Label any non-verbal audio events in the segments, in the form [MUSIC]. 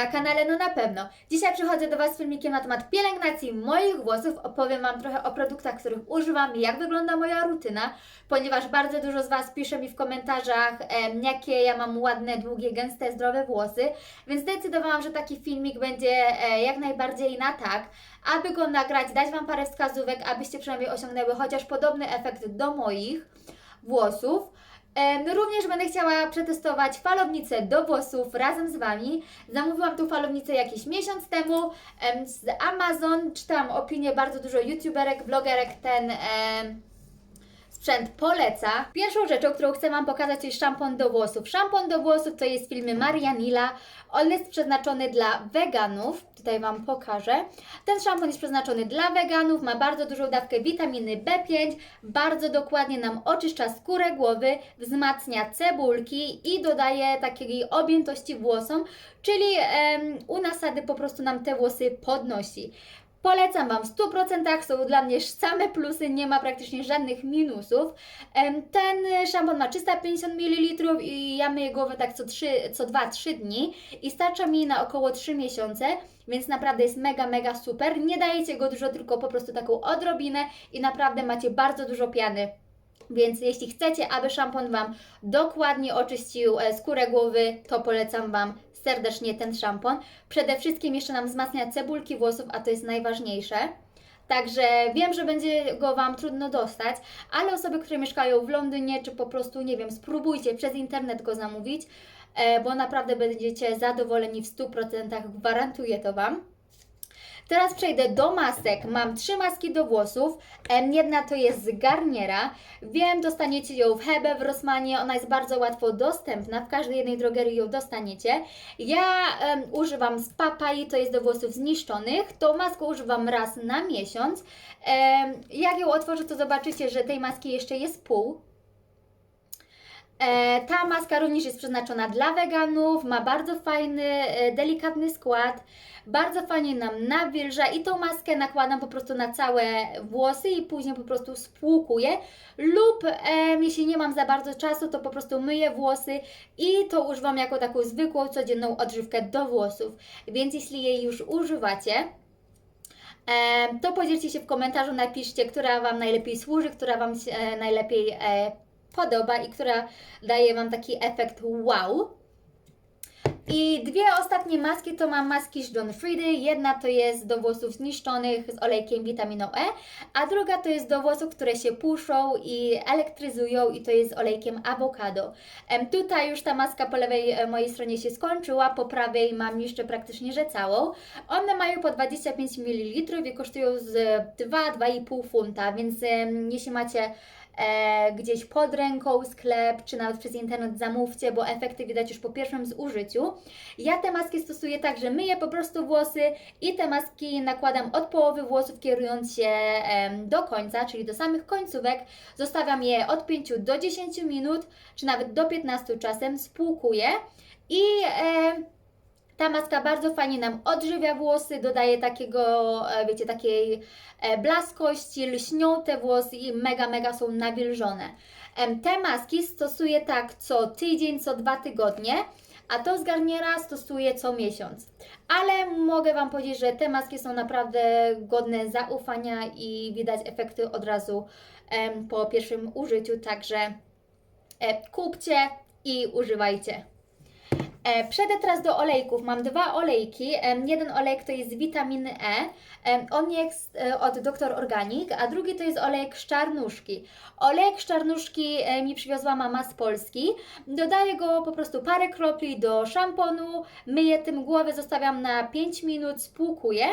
na kanale no na pewno. Dzisiaj przychodzę do Was z filmikiem na temat pielęgnacji moich włosów. Opowiem Wam trochę o produktach, których używam jak wygląda moja rutyna, ponieważ bardzo dużo z Was pisze mi w komentarzach, em, jakie ja mam ładne, długie, gęste, zdrowe włosy, więc zdecydowałam, że taki filmik będzie e, jak najbardziej na tak, aby go nagrać, dać Wam parę wskazówek, abyście przynajmniej osiągnęły chociaż podobny efekt do moich włosów. Em, Również będę chciała przetestować falownicę do włosów razem z Wami. Zamówiłam tą falownicę jakiś miesiąc temu em, z Amazon. Czytałam opinie bardzo dużo youtuberek, vlogerek ten sprzęt poleca. Pierwszą rzeczą, którą chcę Wam pokazać, jest szampon do włosów. Szampon do włosów to jest z firmy Marianila. On jest przeznaczony dla weganów. Tutaj Wam pokażę. Ten szampon jest przeznaczony dla weganów, ma bardzo dużą dawkę witaminy B5, bardzo dokładnie nam oczyszcza skórę głowy, wzmacnia cebulki i dodaje takiej objętości włosom, czyli em, u nasady po prostu nam te włosy podnosi. Polecam Wam w 100%, są dla mnie same plusy, nie ma praktycznie żadnych minusów. Ten szampon ma 350 ml i ja myję głowę tak co, 3, co 2-3 dni i starcza mi na około 3 miesiące, więc naprawdę jest mega, mega super. Nie dajecie go dużo, tylko po prostu taką odrobinę i naprawdę macie bardzo dużo piany. Więc jeśli chcecie, aby szampon Wam dokładnie oczyścił e, skórę głowy, to polecam Wam serdecznie ten szampon. Przede wszystkim jeszcze nam wzmacnia cebulki włosów, a to jest najważniejsze. Także wiem, że będzie go Wam trudno dostać, ale osoby, które mieszkają w Londynie, czy po prostu, nie wiem, spróbujcie przez internet go zamówić, e, bo naprawdę będziecie zadowoleni w 100%, gwarantuję to Wam. Teraz przejdę do masek. Mam trzy maski do włosów. Jedna to jest z Garniera. Wiem, dostaniecie ją w Hebe, w Rossmanie. Ona jest bardzo łatwo dostępna. W każdej jednej drogerii ją dostaniecie. Ja em, używam z papai, to jest do włosów zniszczonych. Tą maskę używam raz na miesiąc. Em, jak ją otworzę, to zobaczycie, że tej maski jeszcze jest pół. E, ta maska również jest przeznaczona dla weganów, ma bardzo fajny, e, delikatny skład, bardzo fajnie nam nawilża i tą maskę nakładam po prostu na całe włosy i później po prostu spłukuję lub em, jeśli nie mam za bardzo czasu, to po prostu myję włosy i to używam jako taką zwykłą, codzienną odżywkę do włosów. Więc jeśli jej już używacie, to podzielcie się w komentarzu, napiszcie, która Wam najlepiej służy, która Wam e, najlepiej e, podoba i która daje Wam taki efekt wow. I dwie ostatnie maski to mam maski z John Friedy. Jedna to jest do włosów zniszczonych z olejkiem witaminą E, a druga to jest do włosów, które się puszą i elektryzują i to jest z olejkiem awokado. Tutaj już ta maska po lewej e, mojej stronie się skończyła, po prawej mam jeszcze praktycznie że całą. One mają po 25 ml i kosztują z 2-2,5 funta, więc jeśli macie e, gdzieś pod ręką sklep, czy nawet przez internet zamówcie, bo efekty widać już po pierwszym zużyciu. Ja te maski stosuję tak, że myję po prostu włosy i te maski nakładam od połowy włosów, kierując się em, do końca, czyli do samych końcówek. Zostawiam je od 5 do 10 minut, czy nawet do 15 czasem, spłukuję i em, ta maska bardzo fajnie nam odżywia włosy, dodaje takiego, e, wiecie, takiej e, blaskości, lśnią te włosy i mega, mega są nawilżone. Te maski stosuję tak co tydzień, co dwa tygodnie, a to z Garniera stosuję co miesiąc. Ale mogę Wam powiedzieć, że te maski są naprawdę godne zaufania i widać efekty od razu po pierwszym użyciu, także e, kupcie i używajcie. E, Przejdę teraz do olejków. Mam dwa olejki. Em, Jeden olejek to jest z witaminy E. Em, On jest e, od Dr. Organic, a drugi to jest olejek szczarnuszki. Olejek szczarnuszki e, mi przywiozła mama z Polski. Dodaję go po prostu parę kropli do szamponu, myję tym głowę, zostawiam na 5 minut, spłukuję.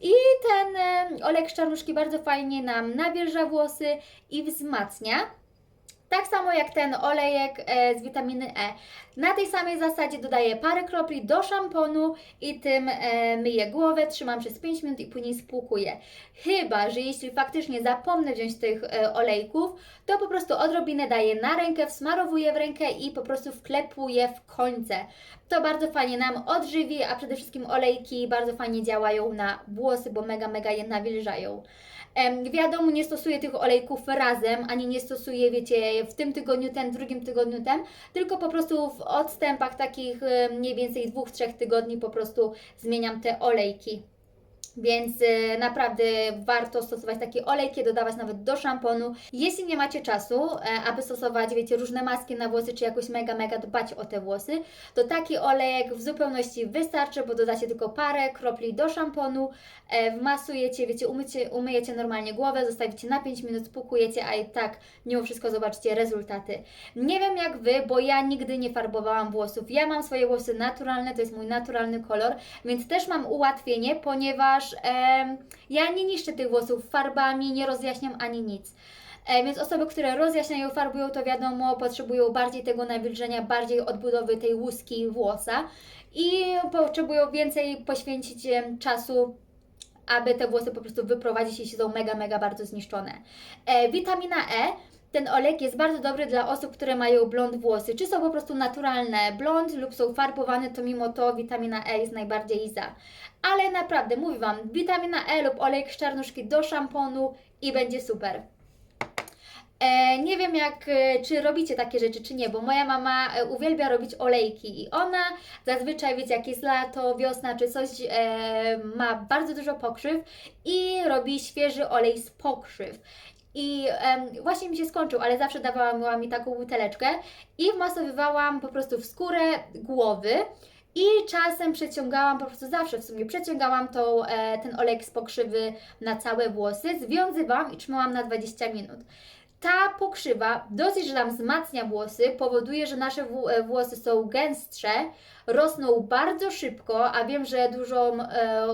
I ten e, olejek szczarnuszki bardzo fajnie nam nawilża włosy i wzmacnia. Tak samo jak ten olejek e, z witaminy E. Na tej samej zasadzie dodaję parę kropli do szamponu i tym e, myję głowę, trzymam przez 5 minut i później spłukuję. Chyba, że jeśli faktycznie zapomnę wziąć tych e, olejków, to po prostu odrobinę daję na rękę, wsmarowuję w rękę i po prostu wklepuję w końce. To bardzo fajnie nam odżywi, a przede wszystkim olejki bardzo fajnie działają na włosy, bo mega, mega je nawilżają. Wiadomo, nie stosuję tych olejków razem, ani nie stosuję, wiecie, w tym tygodniu ten, w drugim tygodniu ten, tylko po prostu w odstępach takich mniej więcej dwóch, trzech tygodni po prostu zmieniam te olejki. Więc e, naprawdę warto stosować takie olejki, dodawać nawet do szamponu. Jeśli nie macie czasu, e, aby stosować, wiecie, różne maski na włosy, czy jakoś mega, mega dbać o te włosy, to taki olejek w zupełności wystarczy, bo dodacie tylko parę kropli do szamponu, e, wmasujecie, wiecie, umycie, umyjecie normalnie głowę, zostawicie na 5 minut, spłukujecie, a i tak mimo wszystko zobaczycie rezultaty. Nie wiem jak Wy, bo ja nigdy nie farbowałam włosów. Ja mam swoje włosy naturalne, to jest mój naturalny kolor, więc też mam ułatwienie, ponieważ em, ja nie niszczę tych włosów farbami, nie rozjaśniam ani nic. Więc osoby, które rozjaśniają, farbują, to wiadomo, potrzebują bardziej tego nawilżenia, bardziej odbudowy tej łuski włosa i potrzebują więcej poświęcić czasu aby te włosy po prostu wyprowadzić, jeśli są mega, mega bardzo zniszczone. E, witamina E. Ten olejek jest bardzo dobry dla osób, które mają blond włosy, czy są po prostu naturalne blond lub są farbowane, to mimo to witamina E jest najbardziej za. Ale naprawdę, mówię Wam, witamina E lub olejek z czarnuszki do szamponu i będzie super. E, nie wiem jak, e, czy robicie takie rzeczy, czy nie, bo moja mama e, uwielbia robić olejki i ona zazwyczaj, wiecie, jak jest lato, wiosna czy coś, e, ma bardzo dużo pokrzyw i robi świeży olej z pokrzyw. I em, właśnie mi się skończył, ale zawsze dawała mi taką buteleczkę i wmasowywałam po prostu w skórę głowy i czasem przeciągałam, po prostu zawsze w sumie przeciągałam tą, e, ten olejek z pokrzywy na całe włosy, związywałam i trzymałam na 20 minut. Ta pokrzywa dosyć, nam wzmacnia włosy, powoduje, że nasze e, włosy są gęstsze, rosną bardzo szybko, a wiem, że dużo, e,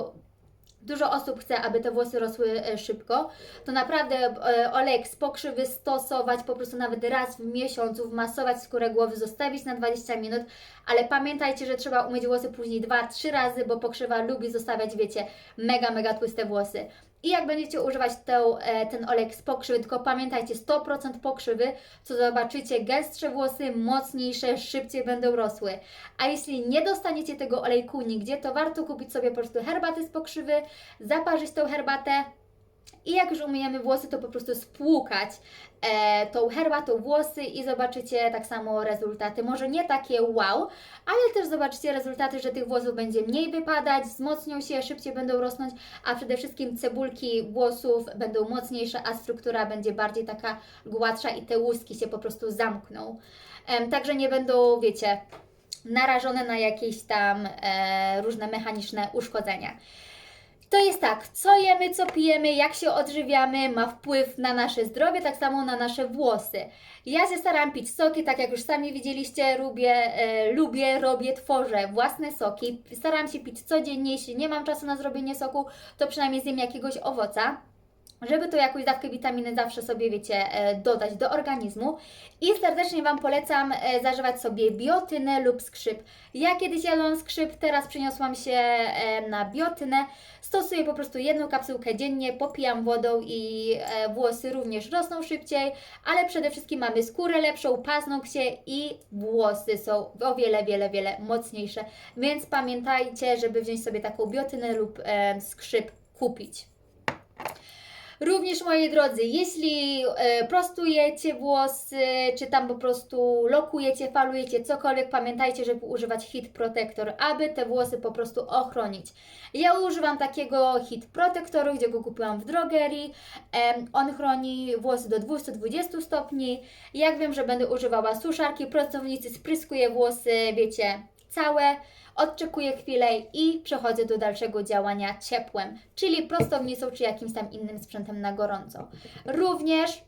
dużo osób chce, aby te włosy rosły e, szybko, to naprawdę e, z pokrzywy stosować po prostu nawet raz w miesiącu, wmasować skórę głowy, zostawić na 20 minut, ale pamiętajcie, że trzeba umyć włosy później 2-3 razy, bo pokrzywa lubi zostawiać, wiecie, mega, mega tłuste włosy. I jak będziecie używać tą, e, ten olejek z pokrzywy, tylko pamiętajcie 100% pokrzywy, co zobaczycie gęstsze włosy, mocniejsze, szybciej będą rosły. A jeśli nie dostaniecie tego olejku nigdzie, to warto kupić sobie po prostu herbatę z pokrzywy, zaparzyć tą herbatę i jak już umyjemy włosy, to po prostu spłukać e, tą herbatą włosy i zobaczycie tak samo rezultaty. Może nie takie wow, ale też zobaczycie rezultaty, że tych włosów będzie mniej wypadać, wzmocnią się, szybciej będą rosnąć, a przede wszystkim cebulki włosów będą mocniejsze, a struktura będzie bardziej taka gładsza i te łuski się po prostu zamkną. Em, także nie będą, wiecie, narażone na jakieś tam e, różne mechaniczne uszkodzenia. To jest tak, co jemy, co pijemy, jak się odżywiamy, ma wpływ na nasze zdrowie, tak samo na nasze włosy. Ja się staram pić soki, tak jak już sami widzieliście, lubię, e, lubię, robię, tworzę własne soki. Staram się pić codziennie, jeśli nie mam czasu na zrobienie soku, to przynajmniej zjem jakiegoś owoca żeby to jakąś dawkę witaminy zawsze sobie, wiecie, e, dodać do organizmu. I serdecznie Wam polecam e, zażywać sobie biotynę lub skrzyp. Ja kiedyś jadłam skrzyp, teraz przeniosłam się e, na biotynę. Stosuję po prostu jedną kapsułkę dziennie, popijam wodą i włosy również rosną szybciej, ale przede wszystkim mamy skórę lepszą, paznokcie i włosy są o wiele, wiele, wiele mocniejsze. Więc pamiętajcie, żeby wziąć sobie taką biotynę lub skrzyp kupić. Również moi drodzy, jeśli e, prostujecie włosy, czy tam po prostu lokujecie, falujecie, cokolwiek, pamiętajcie, żeby używać Heat Protector, aby te włosy po prostu ochronić. Ja używam takiego Heat Protectoru, gdzie go kupiłam w drogerii. On chroni włosy do 220 stopni. Jak wiem, że będę używała suszarki, prostownicy, spryskuję włosy, wiecie, całe odczekuję chwilę i przechodzę do dalszego działania ciepłem, czyli prostownicą czy jakimś tam innym sprzętem na gorąco. Również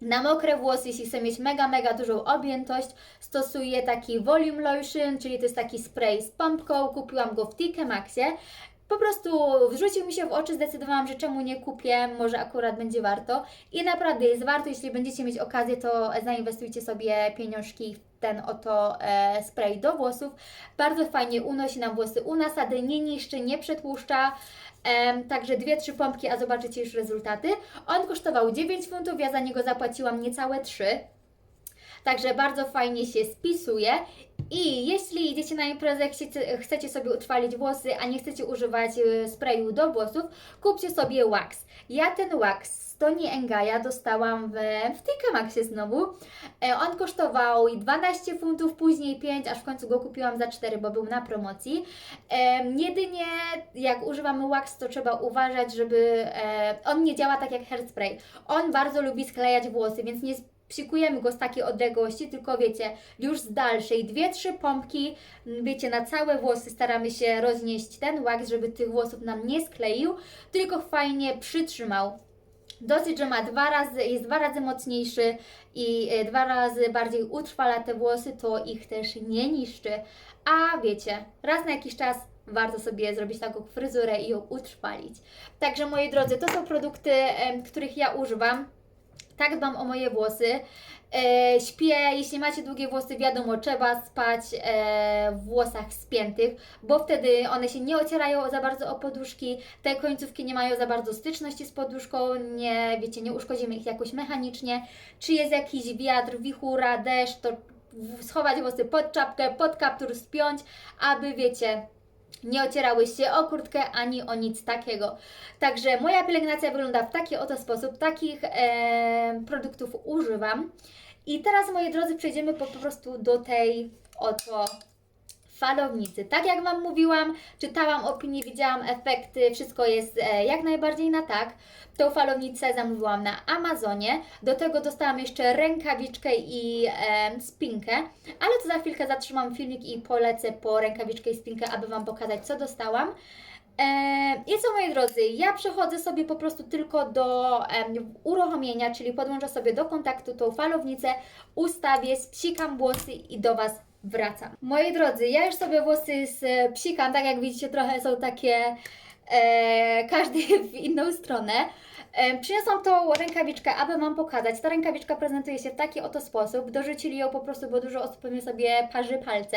na mokre włosy, jeśli chcę mieć mega, mega dużą objętość, stosuję taki Volume Lotion, czyli to jest taki spray z pompką. Kupiłam go w TK Maxie. Po prostu wrzucił mi się w oczy, zdecydowałam, że czemu nie kupię, może akurat będzie warto. I naprawdę jest warto, jeśli będziecie mieć okazję, to zainwestujcie sobie pieniążki w ten oto e, spray do włosów. Bardzo fajnie unosi nam włosy u nasady, nie niszczy, nie przetłuszcza. Em, także dwie, trzy pompki, a zobaczycie już rezultaty. On kosztował 9 funtów, ja za niego zapłaciłam niecałe 3. Także bardzo fajnie się spisuje I jeśli idziecie na imprezę, chcecie, chcecie sobie utrwalić włosy, a nie chcecie używać e, sprayu do włosów, kupcie sobie wax. Ja ten wax z Toni Engaja dostałam w, w znowu. E, On kosztował 12 funtów, później 5, aż w końcu go kupiłam za 4, bo był na promocji. E, jedynie jak używamy wax, to trzeba uważać, żeby e, on nie działa tak jak hairspray. On bardzo lubi sklejać włosy, więc nie psikujemy go z takiej odległości, tylko wiecie, już z dalszej, dwie, trzy pompki, wiecie, na całe włosy staramy się roznieść ten wax, żeby tych włosów nam nie skleił, tylko fajnie przytrzymał. Dosyć, że ma dwa razy, jest dwa razy mocniejszy i e, dwa razy bardziej utrwala te włosy, to ich też nie niszczy. A wiecie, raz na jakiś czas warto sobie zrobić taką fryzurę i ją utrwalić. Także moi drodzy, to są produkty, których ja używam. Tak dbam o moje włosy. E, śpię, jeśli macie długie włosy, wiadomo, trzeba spać e, w włosach spiętych, bo wtedy one się nie ocierają za bardzo o poduszki, te końcówki nie mają za bardzo styczności z poduszką, nie, wiecie, nie uszkodzimy ich jakoś mechanicznie. Czy jest jakiś wiatr, wichura, deszcz, to schować włosy pod czapkę, pod kaptur spiąć, aby, wiecie, nie ocierały się o kurtkę ani o nic takiego. Także moja pielęgnacja wygląda w taki oto sposób. Takich e, produktów używam. I teraz, moi drodzy, przejdziemy po prostu do tej oto falownicy. Tak jak Wam mówiłam, czytałam opinie, widziałam efekty, wszystko jest e, jak najbardziej na tak. Tą falownicę zamówiłam na Amazonie. Do tego dostałam jeszcze rękawiczkę i e, spinkę, ale to za chwilkę zatrzymam filmik i polecę po rękawiczkę i spinkę, aby Wam pokazać, co dostałam. E, I co moi drodzy, ja przechodzę sobie po prostu tylko do em, uruchomienia, czyli podłączę sobie do kontaktu tą falownicę, ustawię, spsikam włosy i do Was wracam. Moi drodzy, ja już sobie włosy spsikam, tak jak widzicie trochę są takie e, każdy [LAUGHS] w inną stronę. E, Przyniosłam tą rękawiczkę, aby Wam pokazać. Ta rękawiczka prezentuje się w taki oto sposób. Dorzucili ją po prostu, bo dużo osób pewnie sobie parzy palce,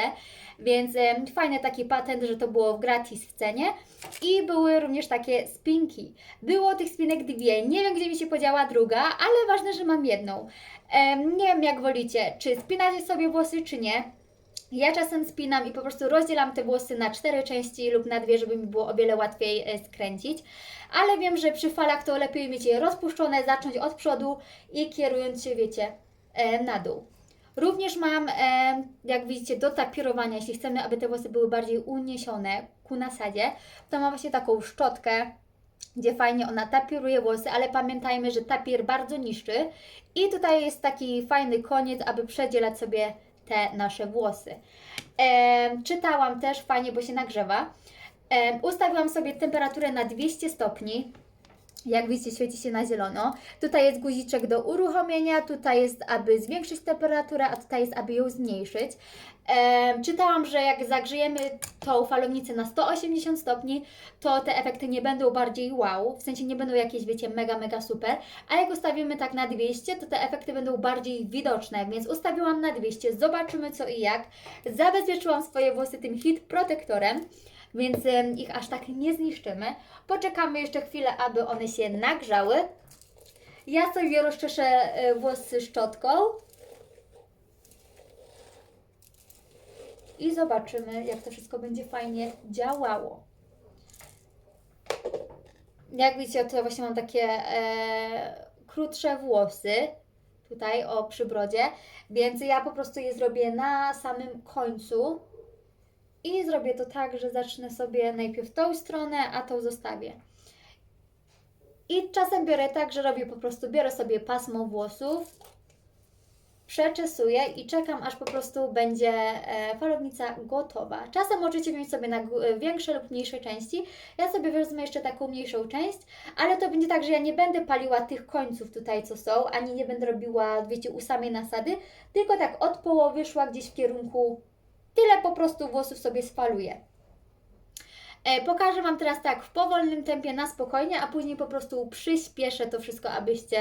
więc e, fajny taki patent, że to było gratis w cenie. I były również takie spinki. Było tych spinek dwie. Nie wiem, gdzie mi się podziała druga, ale ważne, że mam jedną. Em, nie wiem, jak wolicie, czy spinacie sobie włosy, czy nie. Ja czasem spinam i po prostu rozdzielam te włosy na cztery części lub na dwie, żeby mi było o wiele łatwiej e, skręcić. Ale wiem, że przy falach to lepiej mieć je rozpuszczone, zacząć od przodu i kierując się, wiecie, e, na dół. Również mam, e, jak widzicie, do tapirowania, jeśli chcemy, aby te włosy były bardziej uniesione ku nasadzie, to mam właśnie taką szczotkę, gdzie fajnie ona tapiruje włosy, ale pamiętajmy, że tapir bardzo niszczy i tutaj jest taki fajny koniec, aby przedzielać sobie te nasze włosy. Em, czytałam też fajnie, bo się nagrzewa. Em, ustawiłam sobie temperaturę na 200 stopni. Jak widzicie, świeci się na zielono. Tutaj jest guziczek do uruchomienia, tutaj jest, aby zwiększyć temperaturę, a tutaj jest, aby ją zmniejszyć. Czytałam, że jak zagrzejemy tą falownicę na 180 stopni, to te efekty nie będą bardziej wow, w sensie nie będą jakieś, wiecie, mega, mega super, a jak ustawimy tak na 200, to te efekty będą bardziej widoczne, więc ustawiłam na 200, zobaczymy co i jak. Zabezpieczyłam swoje włosy tym hit protektorem, więc ich aż tak nie zniszczymy. Poczekamy jeszcze chwilę, aby one się nagrzały. Ja sobie rozczeszę e, włosy szczotką. I zobaczymy, jak to wszystko będzie fajnie działało. Jak widzicie, to właśnie mam takie e, krótsze włosy tutaj o przybrodzie, więc ja po prostu je zrobię na samym końcu i zrobię to tak, że zacznę sobie najpierw tą stronę, a tą zostawię. I czasem biorę tak, że robię po prostu, biorę sobie pasmo włosów, przeczesuję i czekam, aż po prostu będzie e, falownica gotowa. Czasem możecie wziąć sobie na e, większe lub mniejsze części. Ja sobie wezmę jeszcze taką mniejszą część, ale to będzie tak, że ja nie będę paliła tych końców tutaj, co są, ani nie będę robiła, wiecie, u samej nasady, tylko tak od połowy szła gdzieś w kierunku, tyle po prostu włosów sobie spaluję. E, pokażę Wam teraz tak w powolnym tempie, na spokojnie, a później po prostu przyspieszę to wszystko, abyście,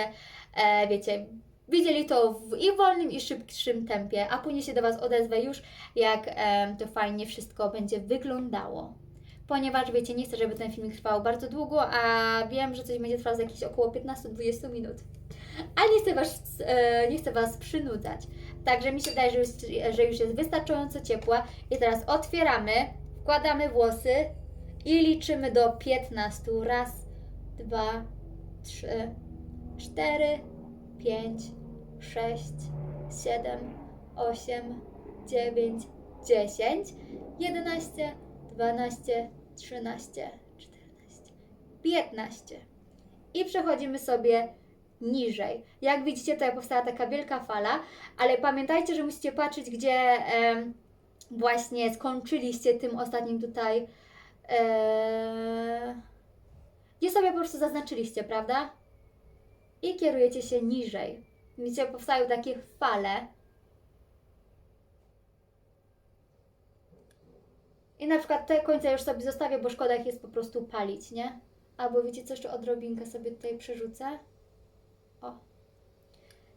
e, wiecie, widzieli to w i wolnym, i szybszym tempie, a później się do Was odezwę już, jak e, to fajnie wszystko będzie wyglądało. Ponieważ wiecie, nie chcę, żeby ten filmik trwał bardzo długo, a wiem, że coś będzie trwał za jakieś około 15-20 minut. A nie chcę Was, nie chcę was przynudzać. Także mi się wydaje, że już, że już jest wystarczająco ciepła. I teraz otwieramy, wkładamy włosy i liczymy do 15. Raz, dwa, trzy, cztery, pięć, sześć, siedem, osiem, dziewięć, dziesięć, jedenaście, dwanaście, trzynaście, czternaście, piętnaście. I przechodzimy sobie niżej. Jak widzicie, tutaj powstała taka wielka fala, ale pamiętajcie, że musicie patrzeć, gdzie em, właśnie skończyliście tym ostatnim tutaj. E, gdzie sobie po prostu zaznaczyliście, prawda? I kierujecie się niżej. Widzicie, powstają takie fale. I na przykład te końce już sobie zostawię, bo szkoda ich jest po prostu palić, nie? Albo wiecie co, jeszcze odrobinkę sobie tutaj przerzucę. O.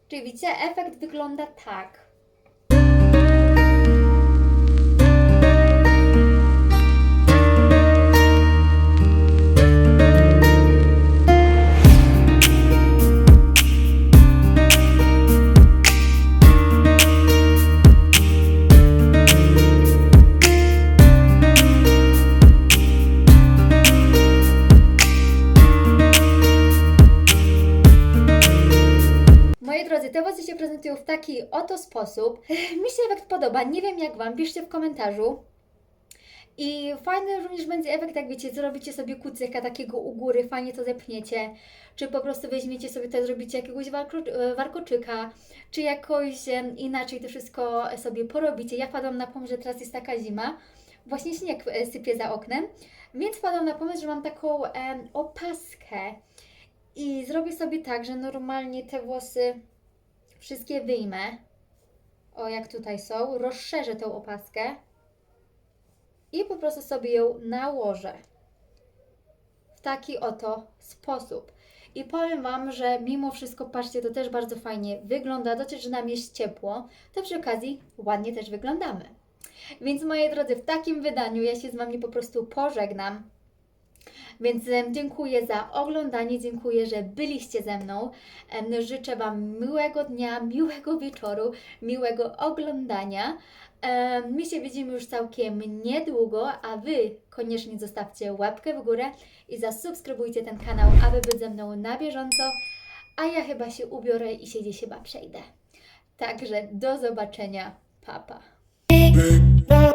Czyli widzicie, efekt wygląda tak. W taki oto sposób. [LAUGHS] Mi się efekt podoba, nie wiem jak Wam, piszcie w komentarzu. I fajny również będzie efekt, jak wiecie, zrobicie sobie kucyka takiego u góry, fajnie to zepchniecie, czy po prostu weźmiecie sobie to, zrobicie jakiegoś e, warkoczyka, czy jakoś inaczej to wszystko sobie porobicie. Ja wpadłam na pomysł, że teraz jest taka zima, właśnie śnieg e, sypie za oknem, więc wpadłam na pomysł, że mam taką opaskę. I zrobię sobie tak, że normalnie te włosy wszystkie wyjmę. O, jak tutaj są. Rozszerzę tą opaskę. I po prostu sobie ją nałożę. W taki oto sposób. I powiem Wam, że mimo wszystko, patrzcie, to też bardzo fajnie wygląda. Dosyć, że nam jest ciepło, to przy okazji ładnie też wyglądamy. Więc moi drodzy, w takim wydaniu ja się z Wami po prostu pożegnam. Więc dziękuję za oglądanie, dziękuję, że byliście ze mną. Życzę Wam miłego dnia, miłego wieczoru, miłego oglądania. My się widzimy już całkiem niedługo, a Wy koniecznie zostawcie łapkę w górę i zasubskrybujcie ten kanał, aby być ze mną na bieżąco. A ja chyba się ubiorę i się gdzieś chyba przejdę. Także do zobaczenia. Papa. Pa.